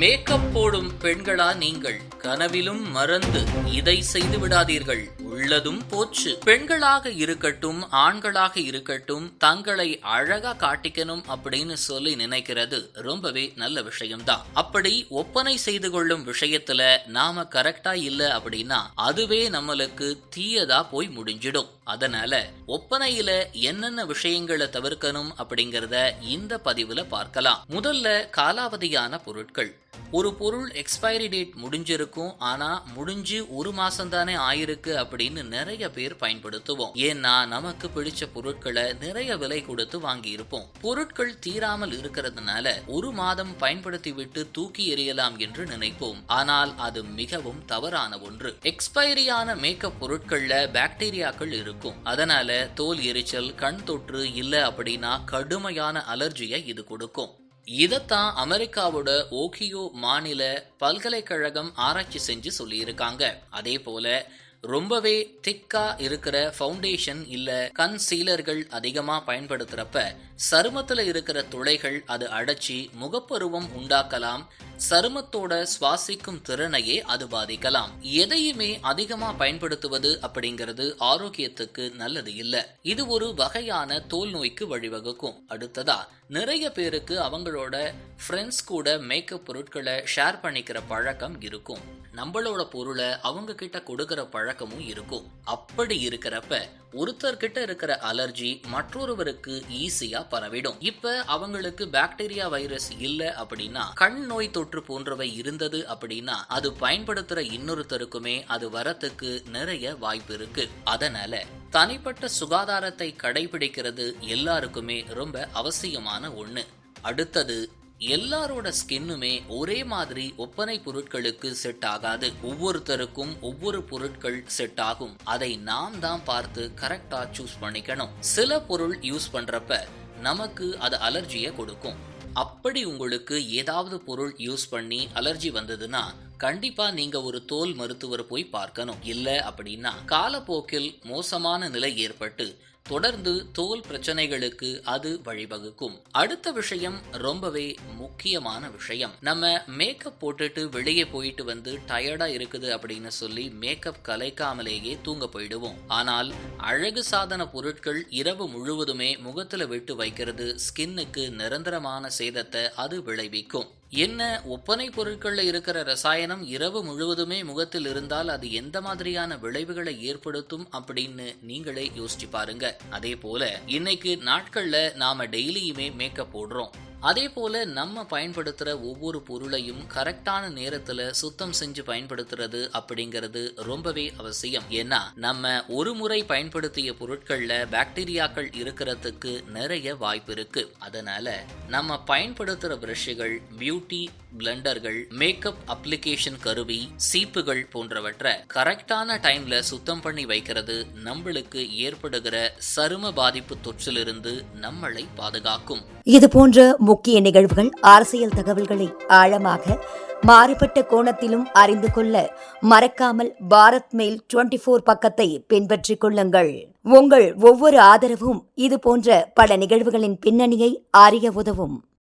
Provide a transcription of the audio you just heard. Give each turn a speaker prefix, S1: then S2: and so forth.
S1: Makeup போடும் பெண்களா நீங்கள்? கனவிலும் மறந்து இதை செய்து விடாதீர்கள். உள்ளதும் போச்சு. பெண்களாக இருக்கட்டும் ஆண்களாக இருக்கட்டும் தங்களை அழகா காட்டிக்கணும் அப்படின்னு சொல்லி நினைக்கிறது ரொம்பவே நல்ல விஷயம்தான். அப்படி ஒப்பனை செய்து கொள்ளும் விஷயத்துல நாம கரெக்டா இல்ல அப்படின்னா அதுவே நம்மளுக்கு தீயதா போய் முடிஞ்சிடும். அதனால ஒப்பனையில என்னென்ன விஷயங்களை தவிர்க்கணும் அப்படிங்கறத இந்த பதிவுல பார்க்கலாம். முதல்ல காலாவதியான பொருட்கள். ஒரு பொருள் எக்ஸ்பைரி டேட் முடிஞ்சிருக்கும் ஆனா முடிஞ்சு ஒரு மாசம் தானே ஆயிருக்கு அப்படின்னு நிறைய பேர் பயன்படுத்துவோம். ஏன்னா நமக்கு பிடிச்ச பொருட்களை நிறைய விலை கொடுத்து வாங்கி இருப்போம் பொருட்கள் தீராமல் இருக்கிறதுனால ஒரு மாதம் பயன்படுத்தி விட்டு தூக்கி எறியலாம் என்று நினைப்போம். ஆனால் அது மிகவும் தவறான ஒன்று. எக்ஸ்பைரியான மேக்கப் பொருட்கள்ல பாக்டீரியாக்கள் இருக்கும். அதனால தோல் எரிச்சல் கண் தொற்று இல்ல அப்படின்னா கடுமையான அலர்ஜியை இது கொடுக்கும். இதைத்தான் அமெரிக்காவோட ஓகியோ மாநில பல்கலைக்கழகம் ஆராய்ச்சி செஞ்சு சொல்லியிருக்காங்க. அதே போல ரொம்பவே திக்கா இருக்கிற ஃபவுண்டேஷன் இல்ல கன்சீலர்கள் அதிகமா பயன்படுத்துறப்ப சருமத்துல இருக்கிற துளைகள் அது அடைச்சி முகப்பருவம் உண்டாக்கலாம். சருமத்தோட சுவாசிக்கும் திறனையே அது பாதிக்கலாம். எதையுமே அதிகமா பயன்படுத்துவது அப்படிங்கிறது ஆரோக்கியத்துக்கு நல்லது இல்ல. இது ஒரு வகையான தோல் நோய்க்கு வழிவகுக்கும். அடுத்ததா நிறைய பேருக்கு அவங்களோட ஃப்ரெண்ட்ஸ் கூட மேக்கப் பொருட்களை ஷேர் பண்ணிக்கிற பழக்கம் இருக்கும். நம்மளோட பொருளை அவங்க கிட்ட கொடுக்கிற பழக்கமும் இருக்கும். அப்படி இருக்கிறப்ப ஒருத்தர் கிட்ட இருக்கிற அலர்ஜி மற்றொருவருக்கு ஈஸியா பரவிடும். இப்ப அவங்களுக்கு பாக்டீரியா வைரஸ் இல்ல அப்படின்னா கண் நோய் தொற்று போன்றவை இருந்தது அப்படின்னா அது பயன்படுத்துற இன்னொருத்தருக்குமே அது வரத்துக்கு நிறைய வாய்ப்பு இருக்கு. அதனால தனிப்பட்ட சுகாதாரத்தை கடைபிடிக்கிறது எல்லாருக்குமே ரொம்ப அவசியமான ஒண்ணு. அடுத்தது எல்லாரோட ஸ்கின்னுமே ஒரே மாதிரி ஒப்பனை பொருட்களுக்கு செட் ஆகாது. ஒவ்வொருத்தருக்கும் ஒவ்வொரு பொருட்கள் செட் ஆகும். அதை நாம் தான் பார்த்து கரெக்டா சூஸ் பண்ணிக்கணும். சில பொருள் யூஸ் பண்றப்ப நமக்கு அது அலர்ஜியை கொடுக்கும். அப்படி உங்களுக்கு ஏதாவது பொருள் யூஸ் பண்ணி அலர்ஜி வந்ததுன்னா கண்டிப்பா நீங்க ஒரு தோல் மருத்துவர் போய் பார்க்கணும். இல்ல அப்படின்னா காலப்போக்கில் மோசமான நிலை ஏற்பட்டு தொடர்ந்து தோல் பிரச்சனைகளுக்கு அது வழிவகுக்கும். அடுத்த விஷயம் ரொம்பவே முக்கியமான விஷயம். நம்ம மேக்கப் போட்டுட்டு வெளியே போயிட்டு வந்து டயர்டா இருக்குது அப்படின்னு சொல்லி மேக்கப் கலைக்காமலேயே தூங்க போயிடுவோம். ஆனால் அழகு சாதன பொருட்கள் இரவு முழுவதுமே முகத்துல விட்டு வைக்கிறது ஸ்கின்னுக்கு நிரந்தரமான சேதத்தை அது விளைவிக்கும். என்ன ஒப்பனை பொருட்களில் இருக்கிற ரசாயனம் இரவு முழுவதுமே முகத்தில் இருந்தால் அது எந்த மாதிரியான விளைவுகளை ஏற்படுத்தும் அப்படின்னு நீங்களே யோசிச்சு பாருங்க. அதே போல இன்னைக்கு நாட்கள்ல நாம டெய்லியுமே மேக்கப் போடுறோம். அதே போல் நம்ம பயன்படுத்துகிற ஒவ்வொரு பொருளையும் கரெக்டான நேரத்தில் சுத்தம் செஞ்சு பயன்படுத்துறது அப்படிங்கிறது ரொம்பவே அவசியம். ஏன்னா நம்ம ஒரு முறை பயன்படுத்திய பொருட்களில் பாக்டீரியாக்கள் இருக்கிறதுக்கு நிறைய வாய்ப்பு இருக்கு. அதனால நம்ம பயன்படுத்துகிற ப்ரஷ்கள் பியூட்டி பிளண்டர்கள் மேக்கப் அப்ளிகேஷன் கருவி சீப்புகள் போன்றவற்றை கரெக்டான டைம்ல சுத்தம் பண்ணி வைக்கிறது நம்மளுக்கு ஏற்படுகிற சரும பாதிப்பு தொற்றிலிருந்து நம்மளை பாதுகாக்கும்.
S2: இது போன்ற முக்கிய நிகழ்வுகள் அரசியல் தகவல்களை ஆழமாக மாறுபட்ட கோணத்திலும் அறிந்து கொள்ள மறக்காமல் பாரத் மெயில் டுவெண்டி போர் பக்கத்தை பின்பற்றிக் கொள்ளுங்கள். உங்கள் ஒவ்வொரு ஆதரவும் இது போன்ற பல நிகழ்வுகளின் பின்னணியை அறிய உதவும்.